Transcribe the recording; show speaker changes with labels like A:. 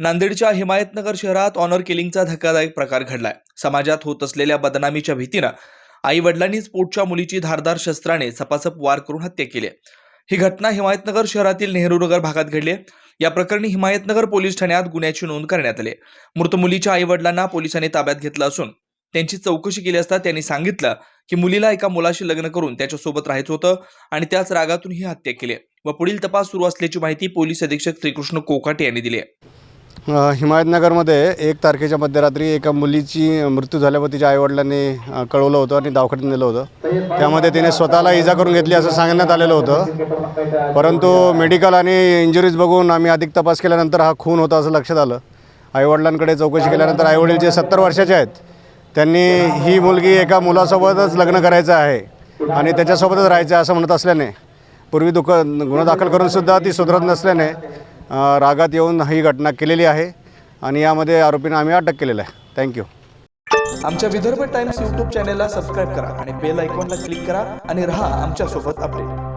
A: नांदेडच्या हिमायतनगर शहरात ऑनर किलिंगचा धक्कादायक प्रकार घडलाय. समाजात होत असलेल्या बदनामीच्या भीतीनं आई वडिलांनीच पोटच्या मुलीची धारदार शस्त्राने सपासप वार करून हत्या केली ही घटना हिमायतनगर शहरातील नेहरूनगर भागात घडली या प्रकरणी हिमायतनगर पोलीस ठाण्यात गुन्ह्याची नोंद करण्यात आली मृत मुलीच्या आई वडिलांना पोलिसांनी ताब्यात घेतलं असून त्यांची चौकशी केली असता त्यांनी सांगितलं की मुलीला एका मुलाशी लग्न करून त्याच्यासोबत राहायचं होतं आणि त्याच रागातून ही हत्या केली व पुढील तपास सुरू असल्याची माहिती पोलीस अधीक्षक श्रीकृष्ण कोकाटे यांनी दिली आहे.
B: हिमायतनगरमध्ये एक तारखेच्या मध्यरात्री एका मुलीची मृत्यू झाल्यावर तिच्या आईवडिलांनी कळवलं होतं आणि दवाखान्यात नेलं होतं. त्यामध्ये तिने स्वतःला इजा करून घेतली असं सांगण्यात आलेलं होतं. परंतु मेडिकल आणि इंजुरीज बघून आम्ही अधिक तपास केल्यानंतर हा खून होता असं लक्षात आलं. आईवडिलांकडे चौकशी केल्यानंतर आईवडील जे सत्तर वर्षाचे आहेत त्यांनी ही मुलगी एका मुलासोबतच लग्न करायचं आहे आणि त्याच्यासोबतच राहायचं आहे असं म्हणत असल्याने पूर्वी दुःख गुन्हा दाखल करूनसुद्धा ती सुधरत नसल्याने रागात येऊन ही घटना केलेली आहे आणि यामध्ये आरोपींना आम्ही अटक केलेलं आहे. थँक्यू
A: आमच्या विदर्भ टाइम्स यूट्यूब चॅनेलला सबस्क्राईब करा आणि बेल आयकॉनला क्लिक करा आणि रहा आमच्यासोबत अपडेट.